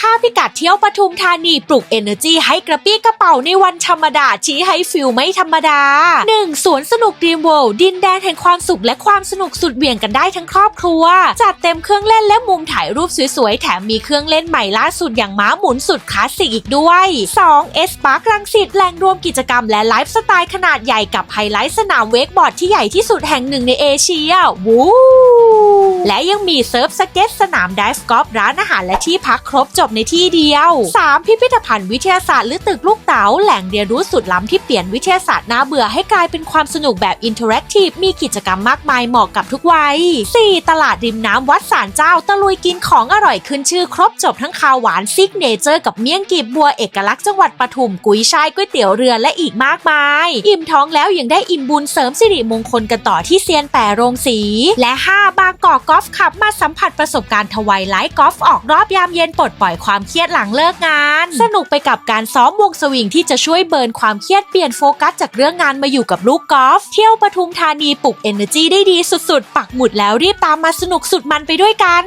ค่าพิกัดเที่ยวปทุมธานีปลุก Energy ให้กระปี้กระเป๋าในวันธรรมดาชี้ให้ฟิลไม่ธรรมดา 1. สวนสนุก Dream World ดินแดนแห่งความสุขและความสนุกสุดเหวี่ยงกันได้ทั้งครอบครัว จัดเต็มเครื่องเล่นและมุมถ่ายรูปสวยๆ แถมมีเครื่องเล่นใหม่ล่าสุดอย่างม้าหมุนสุดคลาสสิกอีกด้วย 2. S Park รังสิตแหล่งรวมกิจกรรมและไลฟ์สไตล์ขนาดใหญ่กับไฮไลท์สนามเวกบอร์ดที่ใหญ่ที่สุดแห่งหนึ่งในเอเชีย วู้ และยังมีเซิร์ฟสเก็ตสนามไดฟ์กอล์ฟร้านอาหารและที่พักครบจบในที่เดียว 3. พิพิธภัณฑ์วิทยาศาสตร์หรือตึกลูกเต๋าแหล่งเรียนรู้สุดล้ำที่เปลี่ยนวิทยาศาสตร์น่าเบื่อให้กลายเป็นความสนุกแบบอินเทอร์แอคทีฟมีกิจกรรมมากมายเหมาะกับทุกวัย 4. ตลาดริมน้ำวัดสารเจ้าตะลุยกินของอร่อยขึ้นชื่อครบจบทั้งคาวหวานซิกเนเจอร์กับเมี่ยงกีบบัวเอกลักษณ์จังหวัดปทุมกุยช่ายก๋วยเตี๋ยวเรือและอีกมากมาย อิ่มท้องแล้วยังได้อิ่มบุญเสริมสิริมงคลกันต่อที่เซียนแปรโรงสี และ 5 บางกอกกอล์ฟขับมาสัมผัสประสบการณ์ทวายไลท์กอล์ฟออกรอบยามเย็นปลดปล่อยความเครียดหลังเลิกงาน สนุกไปกับการซ้อมวงสวิงที่จะช่วยเบิร์นความเครียดเปลี่ยนโฟกัสจากเรื่องงานมาอยู่กับลูกกอล์ฟเที่ยวปทุมธานีปลุกเอเนอร์จีได้ดีสุดๆ ปักหมุดแล้วรีบตามมาสนุกสุดมันไปด้วยกัน